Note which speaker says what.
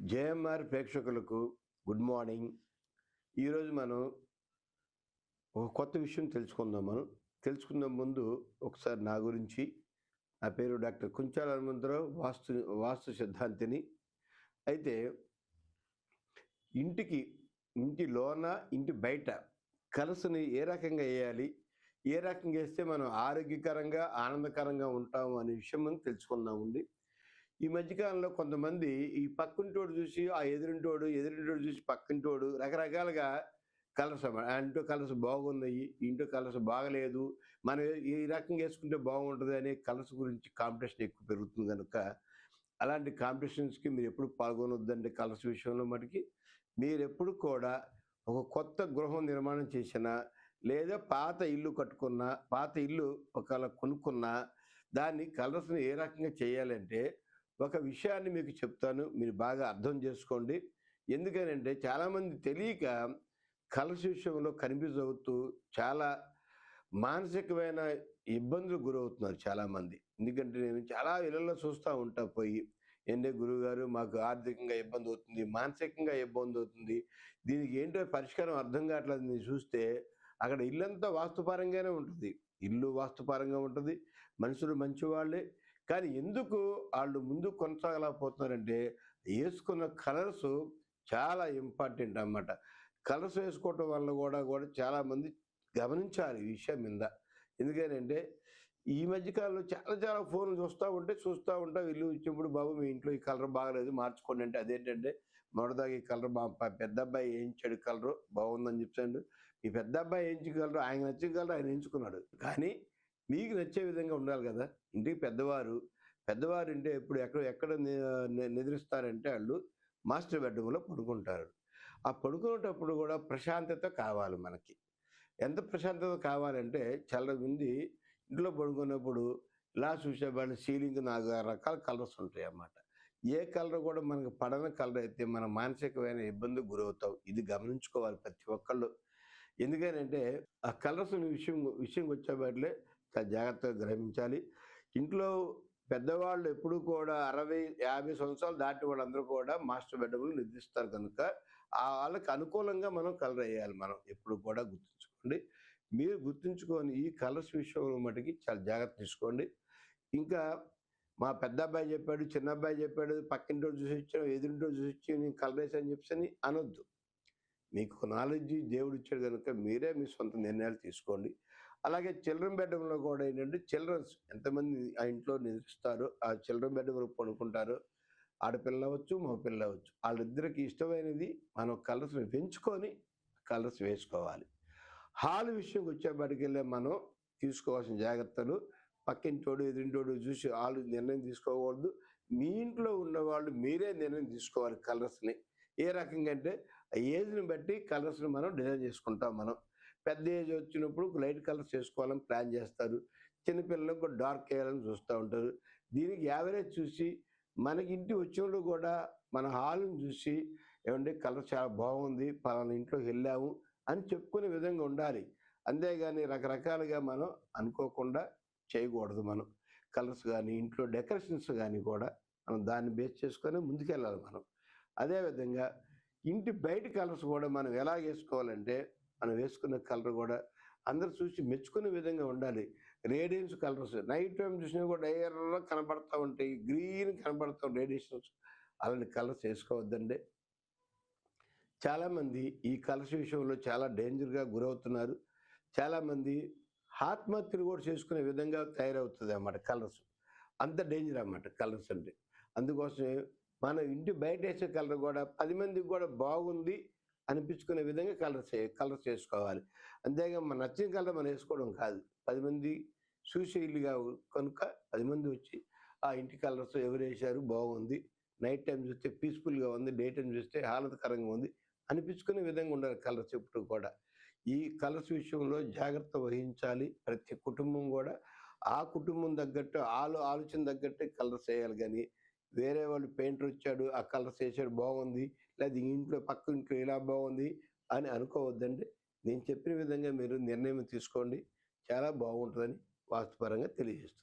Speaker 1: JMR ప్రేక్షకులకు good morning. ఈరోజు మనం ఒక కొత్త విషయం తెలుసుకుందాం. మనం తెలుసుకున్న ముందు ఒకసారి నా గురించి. నా పేరు డాక్టర్ కుంచాల హనుమంతరావు వాస్తు వాస్తు సిద్ధాంతిని. అయితే ఇంటికి ఇంటి లోన ఇంటి బయట కలసిని ఏ రకంగా వేయాలి? ఏ రకంగా వేస్తే మనం ఆరోగ్యకరంగా ఆనందకరంగా ఉంటాము అనే విషయం మనం తెలుసుకుందామండి. ఈ మధ్యకాలంలో కొంతమంది ఈ పక్కింటోడు చూసి ఆ ఎదురింటోడు ఎదురింటోడు చూసి పక్కింటోడు రకరకాలుగా కలర్స్ ఇంట్లో కలర్స్ బాగున్నాయి ఇంటో కలర్స్ బాగలేదు మనం ఈ రకంగా వేసుకుంటే బాగుంటుంది అనే కలర్స్ గురించి కాంపిటీషన్ ఎక్కువ పెరుగుతుంది కనుక అలాంటి కాంపిటీషన్స్కి మీరు ఎప్పుడు పాల్గొనొద్దండి కలర్స్ విషయంలో మటుకి. మీరు ఎప్పుడు కూడా ఒక కొత్త గృహం నిర్మాణం చేసినా లేదా పాత ఇల్లు కట్టుకున్నా పాత ఇల్లు ఒకవేళ కొనుక్కున్నా దాన్ని కలర్స్ని ఏ రకంగా చేయాలంటే ఒక విషయాన్ని మీకు చెప్తాను. మీరు బాగా అర్థం చేసుకోండి. ఎందుకనంటే చాలామంది తెలియక కలసి విషయంలో కన్ఫ్యూజ్ అవుతూ చాలా మానసికమైన ఇబ్బందులు గురవుతున్నారు చాలామంది. ఎందుకంటే నేను చాలా ఇళ్ళల్లో చూస్తూ ఉంటా పోయి ఏంటే గురువుగారు మాకు ఆర్థికంగా ఇబ్బంది అవుతుంది మానసికంగా ఇబ్బంది అవుతుంది. దీనికి ఏంటో పరిష్కారం అర్థం కావట్లేదు నేను చూస్తే అక్కడ ఇల్లంతా వాస్తుపరంగానే ఉంటుంది. ఇల్లు వాస్తుపరంగా ఉంటుంది. మనుషులు మంచివాళ్ళే. కానీ ఎందుకు వాళ్ళు ముందు కొనసాగలేకపోతున్నారంటే వేసుకున్న కలర్స్ చాలా ఇంపార్టెంట్ అన్నమాట. కలర్స్ వేసుకోవటం వల్ల కూడా కూడా చాలామంది గమనించాలి ఈ విషయం మీద. ఎందుకనంటే ఈ మధ్యకాలంలో చాలా చాలా ఫోన్లు చూస్తూ ఉంటే చూస్తూ ఉంటా వీళ్ళు ఇచ్చినప్పుడు బాబు మీ ఇంట్లో ఈ కలర్ బాగలేదు మార్చుకోండి అంటే అదేంటంటే మొదటిదాకా ఈ కలర్ బా పెద్ద అబ్బాయి వేయించాడు కలరు బాగుందని చెప్పాడు మీ పెద్ద అబ్బాయి వేయించిన కలరు ఆయన నచ్చిన కలర్ ఆయన ఎంచుకున్నాడు కానీ మీకు నచ్చే విధంగా ఉండాలి కదా. ఇంటికి పెద్దవారు పెద్దవారు అంటే ఎప్పుడు ఎక్కడ ఎక్కడ నిద్రిస్తారంటే వాళ్ళు మాస్టర్ బెడ్రూమ్లో పడుకుంటారు. ఆ పడుకునేటప్పుడు కూడా ప్రశాంతత కావాలి మనకి. ఎంత ప్రశాంతత కావాలంటే చాలామంది ఇంట్లో పడుకున్నప్పుడు ఇలా చూసేవాళ్ళు సీలింగ్ నాలుగు రకాల కలర్స్ ఉంటాయి అన్నమాట. ఏ కలర్ కూడా మనకు పడని కలర్ అయితే మన మానసికమైన ఇబ్బంది గురవుతాం ఇది గమనించుకోవాలి ప్రతి ఒక్కళ్ళు. ఎందుకనంటే ఆ కలర్స్ విషయం విషయంకి వచ్చేవాటిలే చాలా జాగ్రత్తగా గ్రహించాలి. ఇంట్లో పెద్దవాళ్ళు ఎప్పుడు కూడా అరవై యాభై సంవత్సరాలు దాటి వాళ్ళందరూ కూడా మాస్టర్ బెడ్రూమ్లు నిద్రిస్తారు కనుక ఆ వాళ్ళకి అనుకూలంగా మనం కలర్ వేయాలి మనం ఎప్పుడు కూడా గుర్తుంచుకోండి. మీరు గుర్తుంచుకొని ఈ కలర్స్ విషయంలో మటుకి చాలా జాగ్రత్త తీసుకోండి. ఇంకా మా పెద్ద అబ్బాయి చెప్పాడు చిన్న అబ్బాయి చెప్పాడు పక్కింటో చూసి వచ్చాను ఎదురింటో చూసి వచ్చి నేను కలర్ వేసాను చెప్పని అనొద్దు. మీకు నాలెడ్జ్ దేవుడు ఇచ్చాడు కనుక మీరే మీ సొంత నిర్ణయాలు తీసుకోండి. అలాగే చిల్డ్రన్ బెడ్రూమ్లో కూడా ఏంటంటే చిల్డ్రన్స్ ఎంతమంది ఆ ఇంట్లో నిద్రిస్తారు ఆ చిల్డ్రన్ బెడ్రూమ్లో పడుకుంటారు ఆడపిల్ల అవ్వచ్చు మగపిల్ల అవ్వచ్చు. వాళ్ళిద్దరికి ఇష్టమైనది మనం కలర్స్ని పెంచుకొని కలర్స్ వేసుకోవాలి. హాల్ విషయంకి వచ్చేప్పటికి వెళ్ళే మనం తీసుకోవాల్సిన జాగ్రత్తలు పక్కింటోడు ఎదురింటోడు చూసి వాళ్ళు నిర్ణయం తీసుకోకూడదు. మీ ఇంట్లో ఉన్నవాళ్ళు మీరే నిర్ణయం తీసుకోవాలి కలర్స్ని. ఏ రకంగా అంటే ఆ ఏజ్ని బట్టి కలర్స్ని మనం డిజైన్ చేసుకుంటాం మనం. పెద్ద ఏజ్ వచ్చినప్పుడు లైట్ కలర్స్ వేసుకోవాలని ప్లాన్ చేస్తారు. చిన్నపిల్లలకు కూడా డార్క్ వేయాలని చూస్తూ ఉంటారు. దీనికి యావరేజ్ చూసి మనకి ఇంటి వచ్చినప్పుడు కూడా మన హాల్ని చూసి ఏమంటే కలర్ చాలా బాగుంది పలానా ఇంట్లోకి వెళ్ళాము అని చెప్పుకునే విధంగా ఉండాలి. అంతేగాని రకరకాలుగా మనం అనుకోకుండా చేయకూడదు మనం. కలర్స్ కానీ ఇంట్లో డెకరేషన్స్ కానీ కూడా మనం దాన్ని బేస్ చేసుకొని ముందుకెళ్ళాలి మనం. అదేవిధంగా ఇంటి బయట కలర్స్ కూడా మనం ఎలా వేసుకోవాలంటే మనం వేసుకున్న కలర్ కూడా అందరు చూసి మెచ్చుకునే విధంగా ఉండాలి. రేడియన్స్ కలర్స్ నైట్ టైం చూసినా కూడా ఎర్ర కనబడతా ఉంటాయి. గ్రీన్ కనబడతాం రేడియేషన్స్. అలాంటి కలర్స్ వేసుకోవద్దండి. చాలామంది ఈ కలర్స్ విషయంలో చాలా డేంజర్గా గురవుతున్నారు. చాలామంది ఆత్మహత్యలు కూడా చేసుకునే విధంగా తయారవుతుంది అన్నమాట కలర్స్. అంత డేంజర్ అన్నమాట కలర్స్ అంటే. అందుకోసమే మన ఇంటి బయట వేసే కలర్ కూడా పది మందికి కూడా బాగుంది. అనిపించుకునే విధంగా కలర్స్ కలర్స్ వేసుకోవాలి అంతేగా మన నచ్చిన కలర్ మనం వేసుకోవడం కాదు. పది మంది చూసే ఇల్లుగా కనుక పది మంది వచ్చి ఆ ఇంటి కలర్స్ ఎవరు వేశారు? బాగుంది. నైట్ టైం చూస్తే పీస్ఫుల్గా ఉంది. డే టైం చూస్తే ఆహ్లాదకరంగా ఉంది. అనిపించుకునే విధంగా ఉండాలి కలర్స్ ఎప్పుడు కూడా. ఈ కలర్స్ విషయంలో జాగ్రత్త వహించాలి. ప్రతి కుటుంబం కూడా ఆ కుటుంబం తగ్గట్టు ఆలో ఆలోచన తగ్గట్టే కలర్స్ వేయాలి కానీ వేరే వాళ్ళు పెయింటర్ వచ్చాడు ఆ కలర్స్ వేసాడు బాగుంది. లేదా ఇంట్లో పక్క ఇంట్లో ఇలా బాగుంది అని అనుకోవద్దండి. నేను చెప్పిన విధంగా మీరు నిర్ణయం తీసుకోండి. చాలా బాగుంటుందని వాస్తుపరంగా తెలియజేస్తుంది